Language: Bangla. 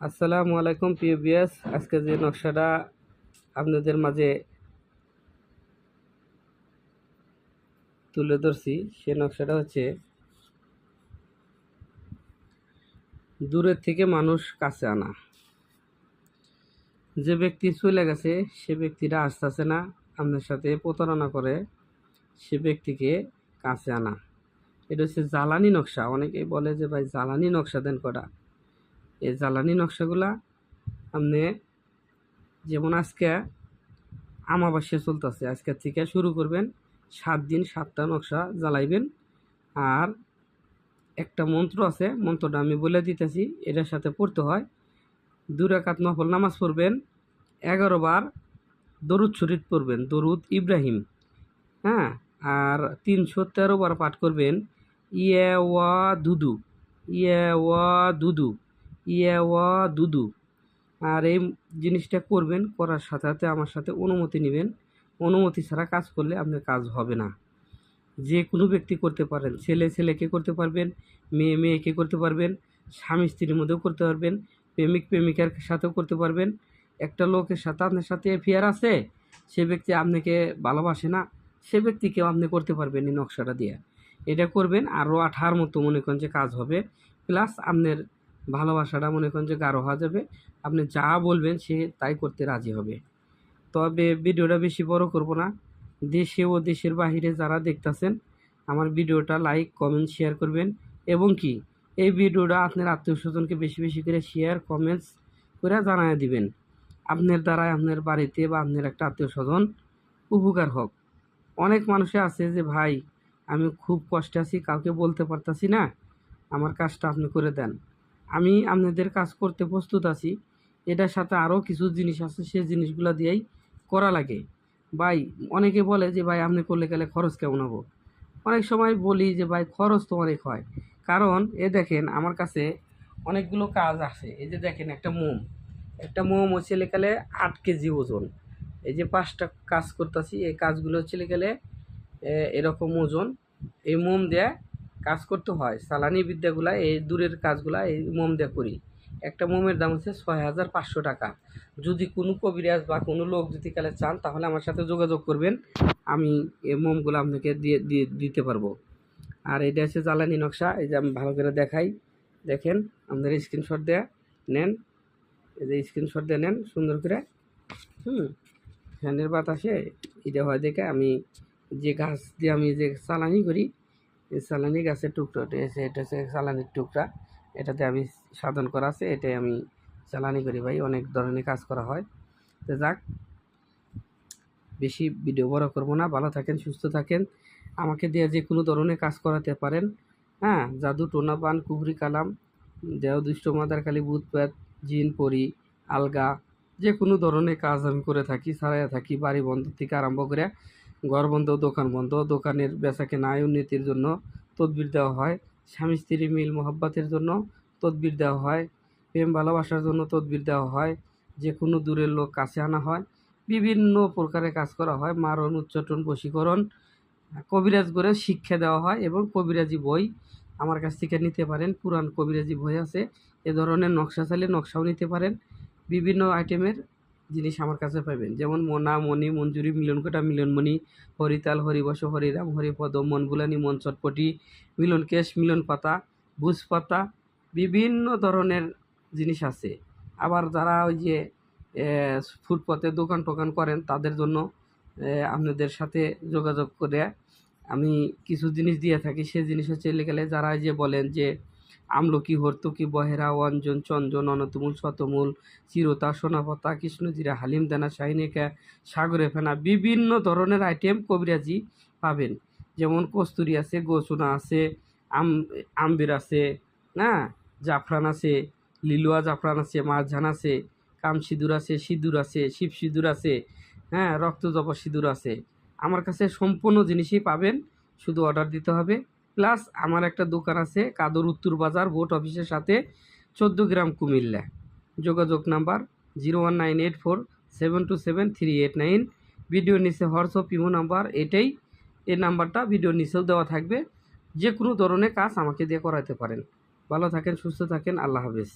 আসসালামু আলাইকুম, প্রিয় আজকে যে নকশাটা আপনাদের মাঝে তুলে ধরছি, সে নকশাটা হচ্ছে দূরের থেকে মানুষ কাছে আনা। যে ব্যক্তি চলে গেছে, সে ব্যক্তিটা আসতেছে না, আপনার সাথে প্রতারণা করে সে ব্যক্তিকে কাছে আনা। এটা হচ্ছে জ্বালানি নকশা। অনেকেই বলে যে, ভাই, জ্বালানি নকশা দেন কটা? এই জ্বালানি নকশাগুলা আপনি যেমন আজকে আমাবাস্যা চলতেছে, আজকে থেকে শুরু করবেন, সাত দিন সাতটা নকশা জ্বালাইবেন। আর একটা মন্ত্র আছে, মন্ত্রটা আমি বলে দিতেছি, এটার সাথে পড়তে হয়। দুরাকাত নফল নামাজ পড়বেন, এগারো বার দরুদ শরীফ পড়বেন, দরুদ ইব্রাহিম। হ্যাঁ আর তিনশো তেরো বার পাঠ করবেন ইয়ে ওয়া দুদু ইয়ে ওয়া দুদু। ইয়ে ওয়া, দুদু। আর এই জিনিসটা করবেন, করার সাথে সাথে আমার সাথে অনুমতি নেবেন। অনুমতি ছাড়া কাজ করলে আপনার কাজ হবে না। যে কোনো ব্যক্তি করতে পারেন। ছেলে, ছেলেকে করতে পারবেন, মেয়ে, মেয়েকে করতে পারবেন, স্বামী, স্ত্রীর মধ্যেও করতে পারবেন, প্রেমিক, প্রেমিকার সাথেও করতে পারবেন। একটা লোকের সাথে আপনার সাথে এফিয়ার আছে, সে ব্যক্তি আপনাকে ভালোবাসে না, সে ব্যক্তিকেও আপনি করতে পারবেন এই নকশাটা দিয়ে। এটা করবেন, আরও আঠার মতো মনে করেন যে কাজ হবে। প্লাস আপনার ভালোবাসাটা মনে করেন যে গাঢ় হওয়া যাবে। আপনি যা বলবেন সে তাই করতে রাজি হবে। তবে ভিডিওটা বেশি বড় করব না। দেশে ও দেশের বাহিরে যারা দেখতেছেন, আমার ভিডিওটা লাইক, কমেন্ট, শেয়ার করবেন। এবং কি, এই ভিডিওটা আপনার আত্মীয় স্বজনকে বেশি বেশি করে শেয়ার, কমেন্টস করে জানায় দিবেন। আপনার দ্বারাই আপনার বাড়িতে বা আপনার একটা আত্মীয় স্বজন উপকার হোক। অনেক মানুষে আছে যে, ভাই, আমি খুব কষ্টে আছি, কাউকে বলতে পারতাছি না। আমার কাজটা আপনি করে দেন। আমি আপনাদের কাজ করতে প্রস্তুত আছি। এটার সাথে আরও কিছু জিনিস আছে, সে জিনিসগুলো দিয়েই করা লাগে। ভাই, অনেকে বলে যে, ভাই, আপনি করলে গেলে খরচ কেমন হব? অনেক সময় বলি যে, ভাই, খরচ তো অনেক হয়। কারণ, এ দেখেন, আমার কাছে অনেকগুলো কাজ আছে। এই যে দেখেন, একটা মোম। একটা মোম হচ্ছে গেলে আট কেজি ওজন। এই যে পাঁচটা কাজ করতেছি, এই কাজগুলো হচ্ছে গেলে এরকম ওজন। এই মোম দিয়ে কাজ করতে হয়। সালানি বিদ্যাগুলা, এই দূরের কাজগুলা, এই মোম দিয়ে করি। একটা মোমের দাম হচ্ছে ছয় হাজার পাঁচশো টাকা। যদি কোনো কবিরাজ বা কোনো লোক যদি কালে চান, তাহলে আমার সাথে যোগাযোগ করবেন। আমি এই মোমগুলো আপনাকে দিয়ে দিতে পারব। আর এটা হচ্ছে জ্বালানি নকশা। এই যে আমি ভালো করে দেখাই। দেখেন, আমাদের স্ক্রিনশট দেয়া। নেন। এই যে স্ক্রিনশট দিয়ে নেন, সুন্দর করে। হুম, ফ্যানের বাতাসে এটা হয় দেখে আমি যে গাছ দিয়ে আমি যে চালানি করি এই চালানি গাছের টুকরোটা এসে এটা হচ্ছে সালানির টুকরা, এটাতে আমি সাধন করা আছে, এটাই আমি চালানি করি ভাই, অনেক ধরনের কাজ করা হয়। তো যাক, বেশি ভিডিও বড় করব না, ভালো থাকেন, সুস্থ থাকেন, আমাকে দিয়ে যে কোনো ধরনের কাজ করাতে পারেন হ্যাঁ জাদু, টোনা, পান কুবরি কালাম দেহ দুষ্ট মাদার কালী প্যাত জিন, পরি, আলগা, যে কোনো ধরনের কাজ আমি করে থাকি ছাড়াইয়া থাকি, বাড়ি বন্ধ থেকে আরম্ভ করে ঘর বন্ধ, দোকান বন্ধ, দোকানের বেচা কেনা আয় উন্নতির জন্য তদবির দেওয়া হয়। স্বামী স্ত্রী মিল মোহাব্বতের জন্য তদবির দেওয়া হয়। প্রেম ভালোবাসার জন্য তদবির দেওয়া হয়। যে কোনো দূরের লোক কাছে আনা হয়। বিভিন্ন প্রকারে কাজ করা হয়। মারণ, উচ্চাটন, বশীকরণ, কবিরাজ করে শিক্ষা দেওয়া হয় এবং কবিরাজি বই আমার কাছ থেকে নিতে পারেন। পুরান কবিরাজি বই আছে। এ ধরনের নকশা চাইলে নকশাও নিতে পারেন। বিভিন্ন আইটেমের জিনিস আমার কাছে পাবেন যেমন মনা, মণি, মঞ্জুরি মিলন মিলনকোটা, মিলনমণি হরিতাল হরিবস হরিরাম হরিপদ মনগুলানি মন চটপটি, মিলন কেশ, মিলন পাতা, ভুজ পাতা, বিভিন্ন ধরনের জিনিস আছে। আবার যারা ওই যে ফুটপাতে দোকান টোকান করেন, তাদের জন্য আপনাদের সাথে যোগাযোগ করে আমি কিছু জিনিস দিয়ে থাকি। সে জিনিস হচ্ছে গেলে যারা যে বলেন যে আমলকি হর্তুকি বহেরা অঞ্জন চন্দন অনতমূল শতমূল চিরতা সোনাপতা কৃষ্ণজিরা হালিম দানা শাহিনেকা সাগরে ফেনা বিভিন্ন ধরনের আইটেম কবিরাজি পাবেন। যেমন কস্তুরি আছে, গোসুনা আছে, আম, আম্বির আছে হ্যাঁ জাফরান আছে, লিলুয়া জাফরান আছে মারঝান আছে কাম সিঁদুর আছে সিঁদুর আছে শিব সিঁদুর আছে হ্যাঁ? রক্তজপ সিঁদুর আছে। আমার কাছে সম্পূর্ণ জিনিসই পাবেন, শুধু অর্ডার দিতে হবে। প্লাস আমার একটা দোকান আছে কাদর উত্তর বাজার, ভোট অফিসের সাথে চোদ্দ গ্রাম কুমিল্লা। যোগাযোগ number zero one nine eight four seven two seven three eight nine. Video নিচে হোয়াটসঅ্যাপ, ইমো নাম্বার, এটাই এই নাম্বারটা ভিডিও নিচেও দেওয়া থাকবে। যে কোনো ধরনের কাজ আমাকে দিয়ে করাতে পারেন। ভালো থাকেন, সুস্থ থাকেন, আল্লাহ হাফেজ।